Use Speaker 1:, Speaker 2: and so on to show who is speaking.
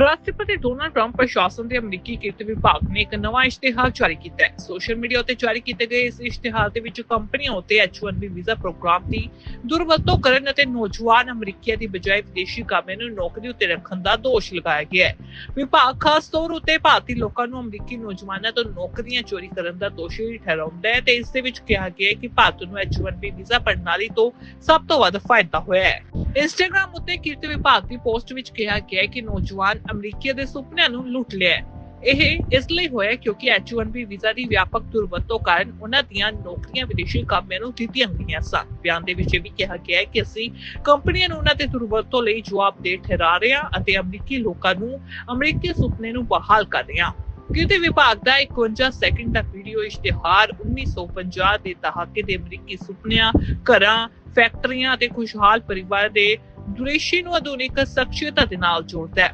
Speaker 1: ਰਾਸ਼ਟਰਪਤੀ Donald Trump ਪ੍ਰਸ਼ਾਸਨ ਦੇ ਅਮਰੀਕੀ ਕਿਰਤ ਵਿਭਾਗ ਨੇ ਇੱਕ ਨਵਾਂ ਇਸ਼ਤਿਹਾਰ ਜਾਰੀ ਕੀਤਾ ਹੈ। ਸੋਸ਼ਲ ਮੀਡੀਆ ਉੱਤੇ ਜਾਰੀ ਕੀਤੇ ਗਏ ਇਸ ਇਸ਼ਤਿਹਾਰ ਦੇ ਵਿੱਚ ਕੰਪਨੀਆਂ ਉੱਤੇ H1B ਵੀਜ਼ਾ ਪ੍ਰੋਗਰਾਮ ਦੀ ਦੁਰਵਰਤੋਂ ਕਰਨ ਅਤੇ ਨੌਜਵਾਨ ਅਮਰੀਕੀਆਂ ਦੀ ਬਜਾਏ ਵਿਦੇਸ਼ੀ ਕਾਮਿਆਂ ਨੂੰ ਨੌਕਰੀ ਉੱਤੇ ਰੱਖਣ ਦਾ ਦੋਸ਼ ਲਗਾਇਆ ਗਿਆ ਹੈ। ਵਿਭਾਗ ਖਾਸ ਤੌਰ ਉੱਤੇ ਭਾਰਤੀ ਲੋਕਾਂ ਨੂੰ ਅਮਰੀਕੀ ਨੌਜਵਾਨਾਂ ਤੋਂ ਨੌਕਰੀਆਂ ਚੋਰੀ ਕਰਨ ਦਾ ਦੋਸ਼ੀ ਠਹਿਰਾਉਂਦਾ ਹੈ ਤੇ ਇਸ ਦੇ ਵਿੱਚ ਕਿਹਾ ਗਿਆ ਹੈ ਕਿ ਭਾਰਤ ਨੂੰ H1B ਵੀਜ਼ਾ ਪ੍ਰਣਾਲੀ ਤੋਂ ਸਭ ਤੋਂ ਵੱਧ ਫਾਇਦਾ ਹੋਇਆ ਹੈ। ਇੰਸਟਾਗ੍ਰam ਉੱਤੇ ਕਿਰਤ ਵਿਭਾਗ ਦੀ ਪੋਸਟ ਵਿੱਚ ਕਿਹਾ ਗਿਆ ਹੈ ਕਿ ਨੌਜਵਾਨ ਅਮਰੀਕੀਆਂ ਦੇ ਸੁਪਨਿਆਂ ਨੂੰ ਲੁੱਟ ਲਿਆ ਹੈ। ਇਹ ਇਸ ਲਈ ਹੋਇਆ ਕਿਉਂਕਿ H1B ਵੀਜ਼ਾ ਦੀ ਵਿਆਪਕ ਦੁਰਵਰਤੋਂ ਕਾਰਨ ਉਹਨਾਂ ਦੀਆਂ ਨੌਕਰੀਆਂ ਵਿਦੇਸ਼ੀ ਕਾਮਿਆਂ ਨੂੰ ਦਿੱਤੀਆਂ ਗਈਆਂ ਸਨ। ਬਿਆਨ ਦੇ ਵਿੱਚ ਇਹ ਵੀ ਕਿਹਾ ਗਿਆ ਹੈ ਕਿ ਅਸੀਂ ਕੰਪਨੀਆਂ ਨੂੰ ਉਹਨਾਂ ਦੇ ਦੁਰਵਰਤੋਂ ਲਈ ਜਵਾਬਦੇਹ ਠਹਿਰਾ ਰਹੇ ਹਾਂ ਅਤੇ ਅਮਰੀਕੀ ਲੋਕਾਂ ਨੂੰ ਅਮਰੀਕੀ ਸੁਪਨੇ ਨੂੰ ਬਹਾਲ ਕਰ ਰਹੇ ਹਾਂ। ਕਿਤੇ ਵਿਭਾਗ ਦਾ 51 ਸੈਕਿੰਡ ਦਾ ਵੀਡੀਓ ਇਸ਼ਤਿਹਾਰ 1950 ਦੇ ਦਹਾਕੇ ਦੇ ਅਮਰੀਕੀ ਸੁਪਨਿਆਂ, ਘਰਾਂ, ਫੈਕਟਰੀਆਂ ਅਤੇ ਖੁਸ਼ਹਾਲ ਪਰਿਵਾਰ ਦੇ ਦ੍ਰਿਸ਼ ਨੂੰ ਆਧੁਨਿਕ ਸ਼ਖਸੀਅਤਾਂ ਦੇ ਨਾਲ ਜੋੜਦਾ ਹੈ।